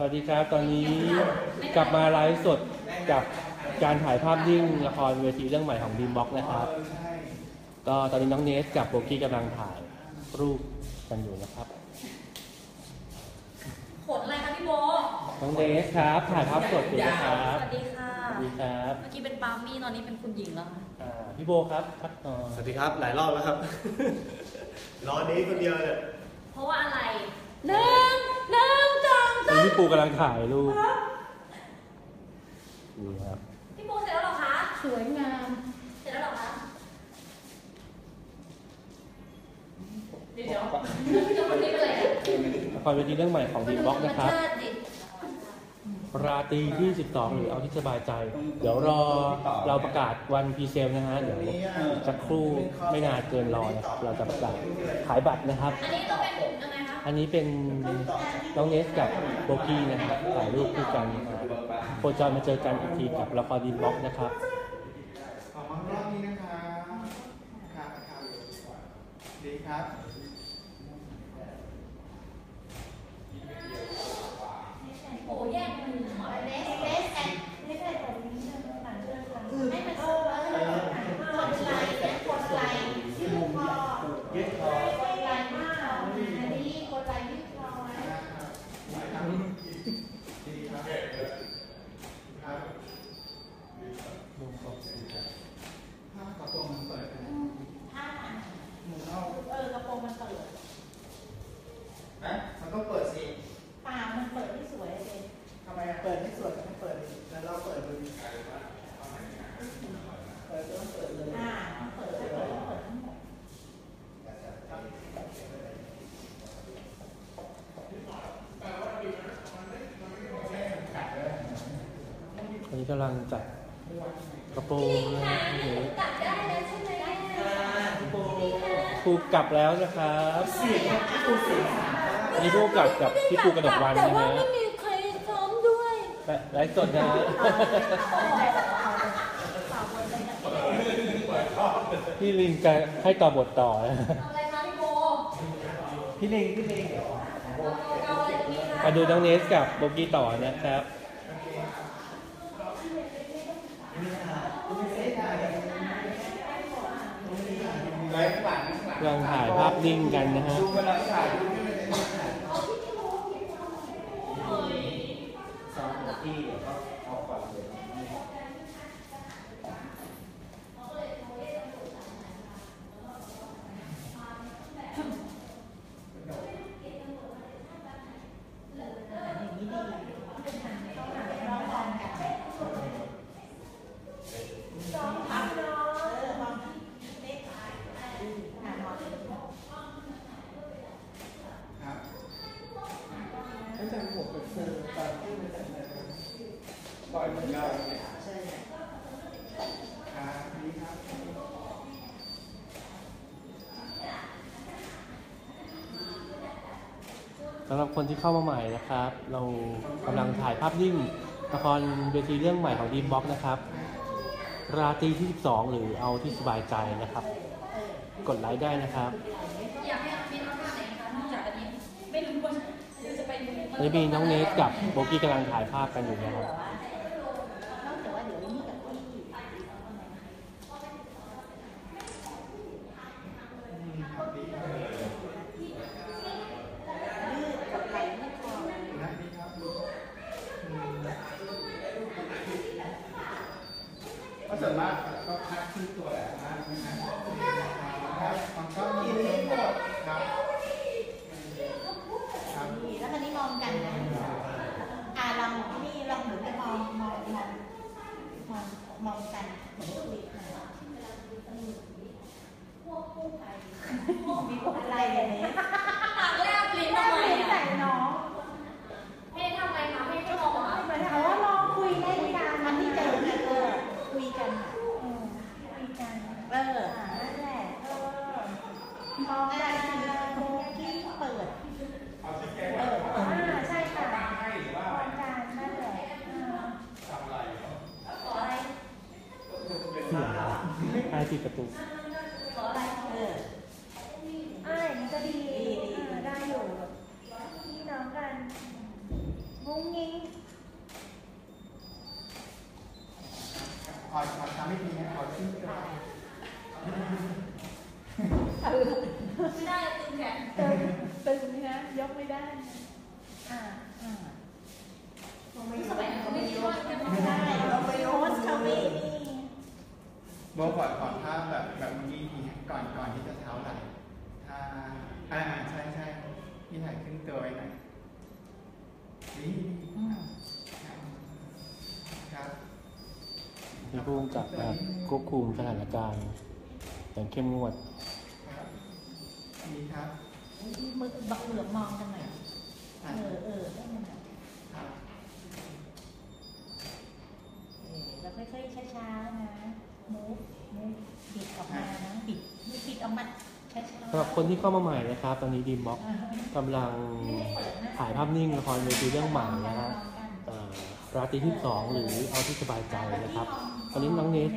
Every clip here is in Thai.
สวัสดีครับ ตอนนี้กลับมาไลฟ์สดกับการถ่ายภาพนิ่งละครเวทีเรื่องใหม่ของดีมบ็อกนะครับ ก็ตอนนี้น้องเนสกับโบกี้กำลังถ่ายรูปกันอยู่นะครับ ขนอะไรคะพี่โบ น้องเนสครับถ่ายภาพสดอยู่นะคสรับวัสดีค่ะ สวัสดีครับ เมื่อกี้เป็นปาล์มมี่ตอนนี้เป็นคุณหญิงแล้วค่ะอ่าพี่โบครับพักต่อสวัสดีครับ หลายรอบแล้วครับ รอนี้คนเดียวเนี่ยเพราะว่าอะไรหนึ่งหนึ่งสอง ตอนนี้พี่ปูกำลังถ่ายรูปนี่ครับ พี่โบเสร็จแล้วเหรอคะ สวยงาม เสร็จแล้วเหรอคะเดี๋ยวเดี๋ยวเดี๋ยววันนี้เป็นอะไรเนี่ยละครเวทีเรื่องใหม่ของดีมบ็อกนะครับธรรมชาติดิราตรีที่ 12 หรือเอาที่สบายใจ เดี๋ยวรอเราประกาศวันพรีเซลนะฮะ เดี๋ยวสักครู่ไม่นานเกินรอนะครับ เราจะประกาศขายบัตรนะครับ อันนี้ต้องเป็นยังไงคะ อันนี้เป็นน้องเนสกับโบกี้นะครับถ่ายรูปคู่กันนะครับโคจรมาเจอกันอีกทีกับละครดีบ็อกนะครับขอมารอบนี้นะคะครับครับดีครับโอ้แยกกันอยู่หมดเลยเลสแอนไม่ใช่แต่นี้หนังเรื่องกันให้มันเออคนไลน์และคนไลน์ชื่อพอ ยึดคอ คนไลน์มากอันนี้คนไลน์ที่พอ นะครับดีครับครับถ้ากระโปรงมันเปิดนะ ถ้า หมุนเอา เออกระโปรงมันเปิด นะมันต้องเปิดสิ ปากมันเปิดที่สวยเลย ทำไมอะ เปิดไม่สวยไม่เปิดดิแล้วเราเปิดดูดิเปิดต้องเปิดเลยอ่ามันเปิดถ้าเปิดก็เปิดทั้งหมดอันนี้กำลังจัดกระโปรงนะเดี๋ยวตัดได้แล้วใช่ไหมครูกลับแล้วนะครับ อันนี้ผู้กลับกับพี่ปูกระดกวันแต่นะว่าฮะ ไลฟ์สดนะฮะพี่ลิงจะให้ต่อบทต่อนะทำอะไรคะพี่โบพี่ลิงพี่ลิงเราเอาอะไรตรงนี้คะมาดูน้องเนสกับโบกี้ต่อนะครับไลฟ์หลังหลังกำลังถ่ายภาพนิ่งกันนะฮะ ดูเว ที่เข้ามาใหม่นะครับ เรากำลังถ่ายภาพนิ่งละครเวทีเรื่องใหม่ของดีมบ็อกนะครับ ราตรีที่ 12 หรือเอาที่สบายใจนะครับ กดไลค์ได้นะครับอยากให้มีน้องท่าไหนคะนอกจากอันนี้ไม่รู้ว่าจะไปดูอันนี้มีน้องเนสกับโบกี้กำลังถ่ายภาพกันอยู่นะครับ นอกจากว่าเดี๋ยวนี้กับที่ ยืดกับไหล่ไม่พอ นะนี่ครับก็ส่วนมากก็พักขึ้นตัวแหละนะนะครับมันก็มีหมดครับครับ นี่แล้วคันนี้มองกันนะ อ่าลองนี่ลองหมุนไปมองมองมองมองมองกันเหมือนคุยกันมีคนอะไรกันเนี่ย ปากแลบลิ้น แม่ ทำไม เลี้ยง อะ ใส่น้อง ให้ทำอะไรคะให้ให้มองเหรอ เหมือนเขาว่าลองคุยได้กันมันที่เจอกันเออคุยกันอะคุยกัน เออนั่นแหละเออมองกันโบกี้เปิด เอออ่าใช่ค่ะมองกันนั่นแหละอ่า ขออะไร เสียง ถ่ายติดประตู โบขอขอภาพแบบแบบเมื่อกี้ทีก่อนก่อนที่จะเท้าไหลถ้าอ่าใช่ใช่พี่ถ่ายขึ้นตัวไว้หน่อยนี่อืมครับมีผู้กำกับนะครับควบคุมสถานการณ์อย่างเข้มงวดครับนี่ครับมือบักเหลือบมองกันหน่อยเออะอเออได้มันอะครับเออแล้วค่อยๆช้าๆนะ มูฟมูฟบิดออกมานะบิดไม่บิดออกมาช้าๆสำหรับคนที่เข้ามาใหม่นะครับ ตอนนี้ดีมบ็อกอ่าฮะกำลังถ่ายภาพนิ่งละครเวทีเรื่องใหม่นะฮะเอ่อราตรีที่สองหรือเอาที่สบายใจนะครับ ตอนนี้น้องเนส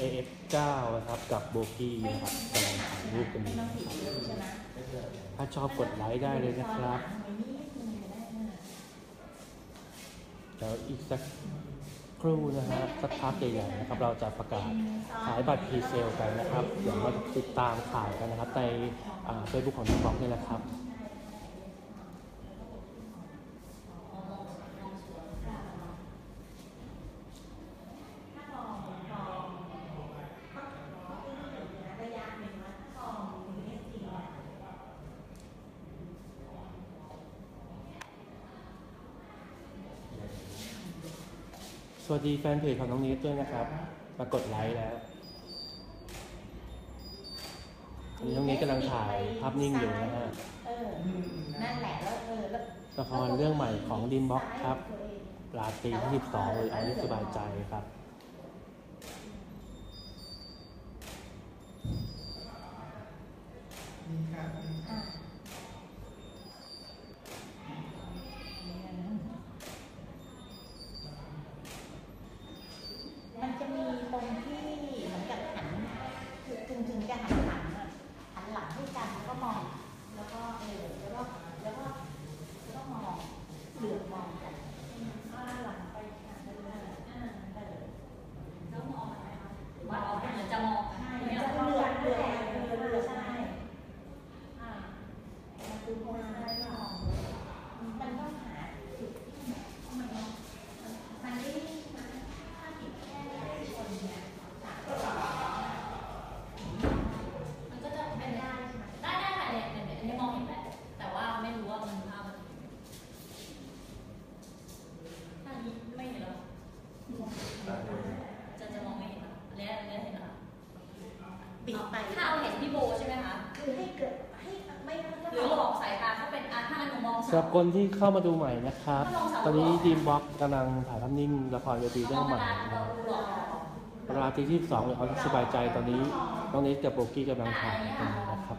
AF9 นะครับกับโบกี้นะครับกำลังถ่ายรูปกันอยู่น้องนะผิดครับเยอะใช่ไหมถ้าชอบกดไลค์ได้เลยนะครับเดี๋ยวอีกสัก ครู่นะฮะสักพักใหญ่ๆนะครับเราจะประกาศขายบัตรพรีเซลกันนะครับเดี๋ยวมาติดตามขายกันนะครับในเฟซบุ๊กของทีมบ็อกนี่แหละครับ ระยะหนึ่งนะถ้ามองถึงเอสทีนะ สวัสดีแฟนเพจของน้องนิดด้วยนะครับ มากดไลค์แล้วนนี้น้องนิดกำลังถ่ายภาพนิ่งอยู่นะฮะ เออ นั่นแหละแล้วเออแล้วละครเรื่องใหม่ของดีมบ็อกครับ ราตรีที่12หรือเอาที่สบายใจครับ มันคือโครงสร้างที่มองมันต้องหาจุดที่มันมันมันไม่ได้มันถ้าผิดแค่คนเนี่ยสามคน มันก็จะเป็ ไม่ น ได้ใช่ไหม ได้ได้ค่ะเนี่ยเนี่ยอันนี้มองเห็นแล้วแต่ว่าไม่รู้ว่ามันภาพมันถ้านี้ไม่เห็นแล้วจะจะมองไม่เห็นแล้วอันนี้อันนี้เห็นแล้ว ปิดไป ถ้าเอาเห็นพี่โบใช่ไหมคะ คือให้เกิดให้ไม่ไม่ หรือหลอกสายตาถ้าเป็นอาถ้าหนูมอง สำหรับ คนที่เข้ามาดูใหม่นะครับ ตอนนี้ดีมบ็อกกำลังถ่ายทำนิ่งละครเวทีเรื่องใหม่เรานะครับดูหลอกราตรีที่12หรือเขาสบายใจตอนนี้น้องนิดกับโบกี้กำลังถ่ายกันอยู่นะครับ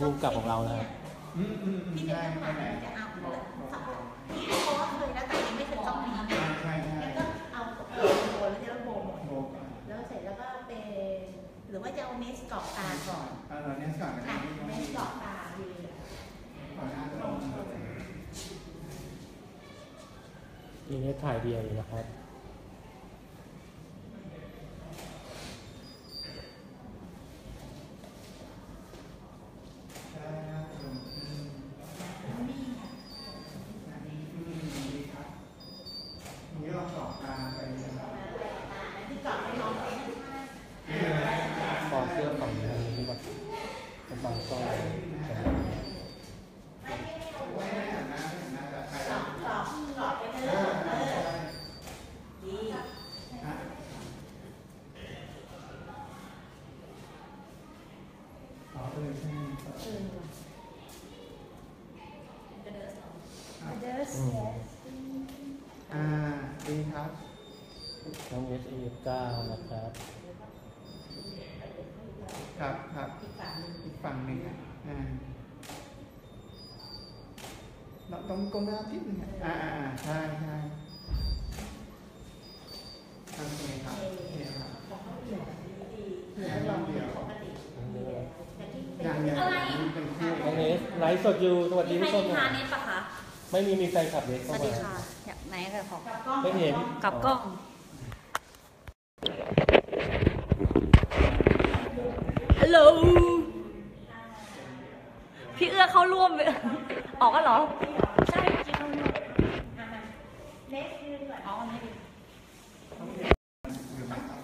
ไอ้ที่ผู้กำกับของเรานะครับอืมอืมอืมที่เป็นได้ข้างหได้ลังไหนจะเอาแล้วที่โพสต์เลยนะแต่ยังไม่เคยต้องมีใช่ใช่ใช่แล้วก็เอาโบแล้วจะโบหมดโบก่อนแล้วเสร็จแล้วก็เป็นหรือว่าจะเอาเมสกรอบตาก่อนเอาเราเนี้ยก่อนนะค่ะเมสกรอบตาดีก่อนหน้าเรานี่เนี่ยถ่ายเดียวอยู่นะครับ เป็นบางกล้อง ไม่ไม่หันหน้าไม่หันหน้าแบบไป ส แล้ อ ว บสอบสอบไปเถ อ่า อะ อ่า เออ ใช่ ดี อะ อ๋อเออใช่ เออ กระเดินสอง เด อร์สอืมอ่าดีครับ น้องเอสเอเก้านะครับ ครับครับอีกฝั่งหนึ่งอีกฝั่งหนึ่งอะอ่าเราต้องก้มหน้าทิศนึงอะอ่าอ่าอ่าใช่ใช่โอเคครับโอเคครับของเขาเหลือดีเหลือลองปกติแต่ที่เป็นอย่างอย่างนี้เป็นคู่น้องเอสไลฟ์สดอยู่สวัสดีมีผู้ใครชมนิหทาน่อย เน็ตปะคะ ไม่มีมีแฟนคลับเน็ตสเข้าวัสดีมาค่ะอยากไหนกันขอกับกล้องไม่เห็นกับกล้อง ฮัลโหล พี่เอื้อเข้าร่วม ออกกันเหรอ ใช่จริงๆอะมาเล็กยืนก่อนอ๋ออันนี้ดิหรือไม่ต้อง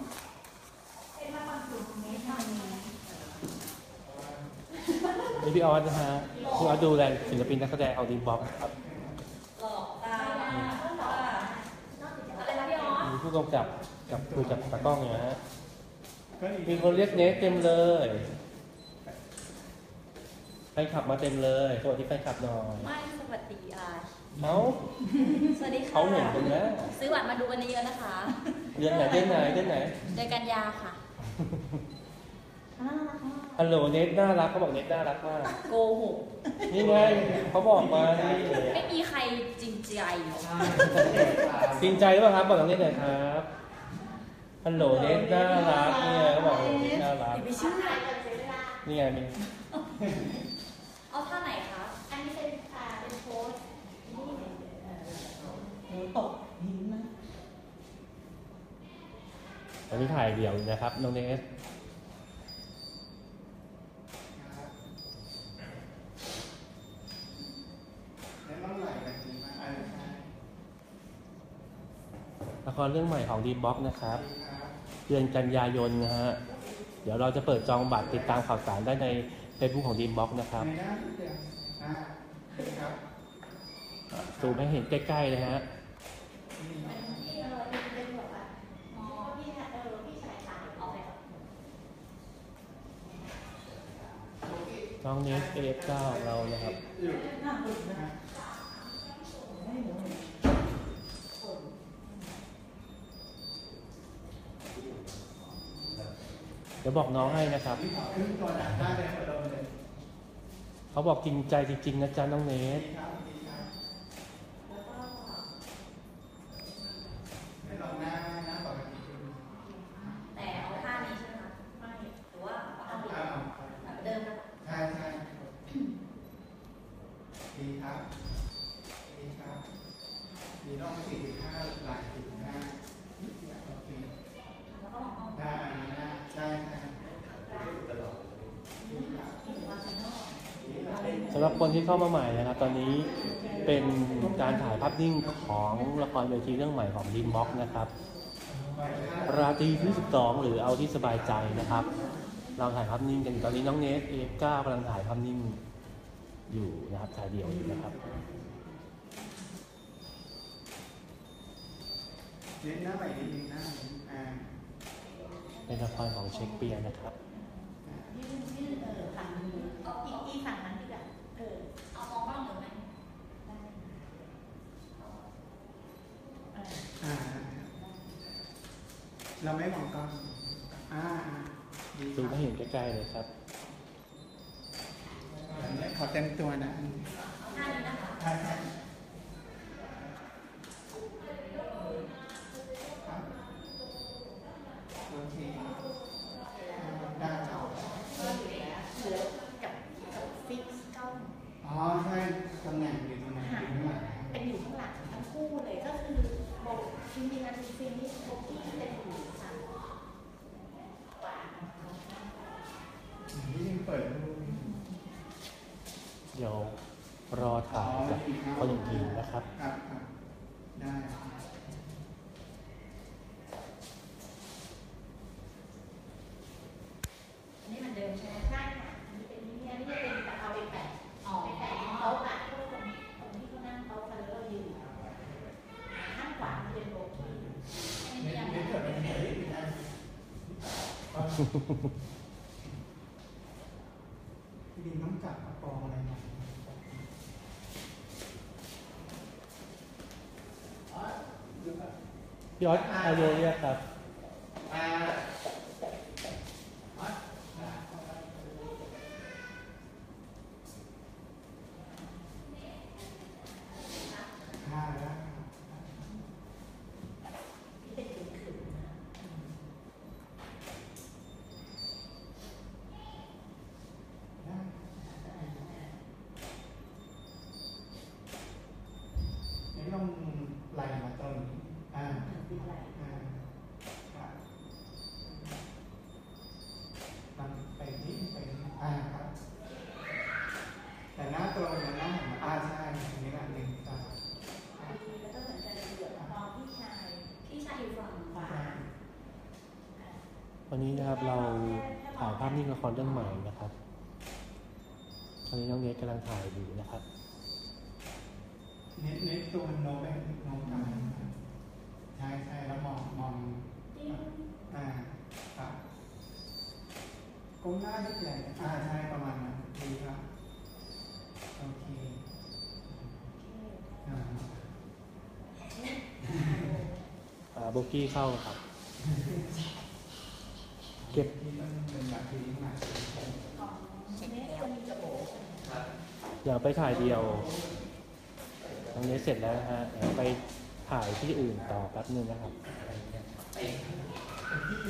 เป็นมาก่อนสูงเมตรหน่อยนึงนี่พี่ออสนะฮะพี่ออสดูแลศิลปินนักแสดงเอาดีบ็อกครับ หลอกตาอะไรนะพี่ออส มี ผู้กำกับกับคุยกับตากล้องอยู่นะฮะก็ดีมีคนเรียกเนสเต็มเลยแฟนคลับมาเต็มเลยสวัสดีแฟนคลับหน่อย ไม่สวัสดีอาเมาสวัสดีค่ะเขาเห็นกันนะ ซื้อบัตรมาดูกันเยอะๆนะคะ เดือนไหนเดือนไหนเดือนไหน เดือนกันยาค่ะอ่าอ่า ฮัลโหลเนสน่ารักเขาบอกเนสน่ารักมาก โกหกนี่ไงเขาบอกมานี่ไม่มีใครจริงใจจริงใจหรือเปล่าครับบอกน้องเนสหน่อยครับฮัลโหลเนสน่ารักเนี่ยเขาบอกเนสน่ารักอย่าไปเชื่อนี่ไงมีเอาท่าไหนคะอันนี้เป็นอ่าเป็นโพสต์นี่เอ่อเดี๋ยวตกหินนะอันนี้ถ่ายเดี่ยวอยู่นะครับน้องเนส แล้วต้องไหลแบบนี้มาเออใช่ ละค รเรื่องใหม่ของดีบ็อกนะครับ เดือนกันยายนนะฮะ เดี๋ยวเราจะเปิดจองบัตรติดตามข่าวสารได้ใน Facebook ของดีบ็อกนะครับในหน้านิดเดียวอ่าดีครับซูมให้เห็นใกล้ๆเลยฮะท้ออเป็นเป็นแบบว่าอ๋อพี่ชายเออพี่ชายถ่ายโอเคน้องเนสเอฟเก้าเรานะครับ ดี๋ยวบอกน้องให้นะครับเขาบอกจริงใจจริงๆนะจ๊ะน้องเนสดีครับ ดีครับไม่ลองหน้าหน้าปกติแต่ คนที่เข้ามาใหม่นะครับ ตอนนี้เป็นการถ่ายภาพนิ่งของละครเวทีเรื่องใหม่ของดีบ็อกนะครับ ราตรีที่ 12 หรือเอาที่สบายใจนะครับ เราถ่ายภาพนิ่งกันอยู่ตอนนี้น้องเนสเอฟเก้ากำลังถ่ายภาพนิ่งอยู่นะครับถ่ายเดี่ยวอยู่นะครับเน้นหน้าใหม่นิดนึงหน้าใหม่นิดนึงอ่าเป็นละครของเชคสเปียร์นะครับ ยื่นยื่นเออฝั่งนี้อีกอีกฝั่งนั้นดีกว่าเออ เอามองกล้องหรือไหม ได้เออ อ่า เราไม่มองกล้องอ่าอ่าดีคดูรับให้เห็นใกล้ๆเลยครับอันนี้ขอเต็มตัวนะท่านี้นะคะ ใช่ใช่ครับโอเคได้ครับ เหลือกับกับฟิกซ์กล้อง อ๋อใช่ตำแหน่งอยู่ตรงไหนอยู่ข้างหลัง เป็นอยู่ข้างหลังทั้งคู่เลยก็คือโบจริงๆอันนี้ฟิล์มนี่โบกี้จะอยู่ฝั่งขวา นี่ยังเปิดดู เดี๋ยวรอถ่ายกับคนอื่นๆนะครับ ครับครับได้ครับ อันนี้มันเดิมใช่ไหม ใช่ค่ะอันนี้เป็นนี่ พี่ ดินน้ำจับกระปองอะไรเน่อยพี่ออสอาโยเรียกครับ นนี้นะครับเราถ่ายภาพนิ่งละครเรื่องใหม่นะครับ ตอนนี้น้องเนทกำลังถ่ายอยู่นะครับ เน็ตเน็ตตัวมันโน้มไปโน้มกลางใช่ใช่แล้วมองมองอ่าครับก้มหน้านิดใหญ่อ่าใช่ประมาณนั้นดีครับโอเคอ่าอ่าโบกี้เข้าครับเก็บเป็นแบบที่นี่มาเน็ตจะมีจมูกเดี๋ยวไปถ่ายเดียวน้องเนทเสร็จแล้วนะฮะ เดี๋ยวไปถ่ายที่อื่นต่อแป๊บนึงนะครับที่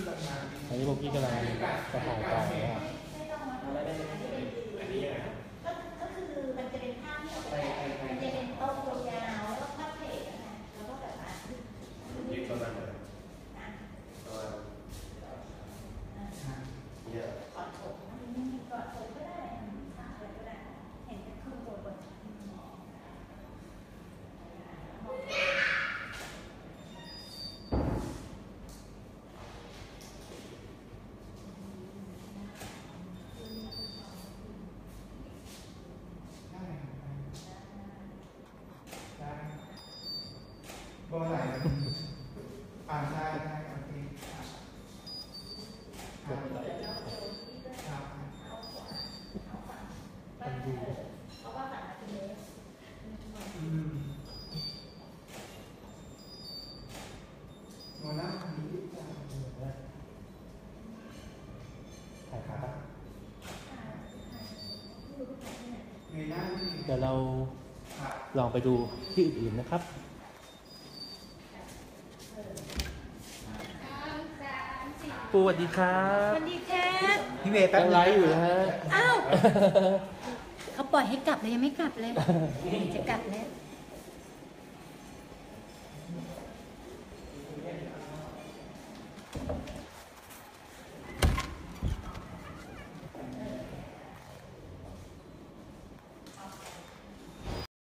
ลงนนี้โบกี้กำลังจะถ่ายต่อนะครับไม่ต้องมาอันนี้เป็นก็ก็คือมันจะเป็นภาพที่เราไป เดี๋ยวเราครับลองไปดูที่อื่นๆนะครับปูสวัสดีครับสวัสดีแคทพี่เมย์แป๊บยังนึงไลฟ์อยู่นะฮะ อ้าว เขาปล่อยให้กลับเลยยังไม่กลับเลย จะกลับแล้ว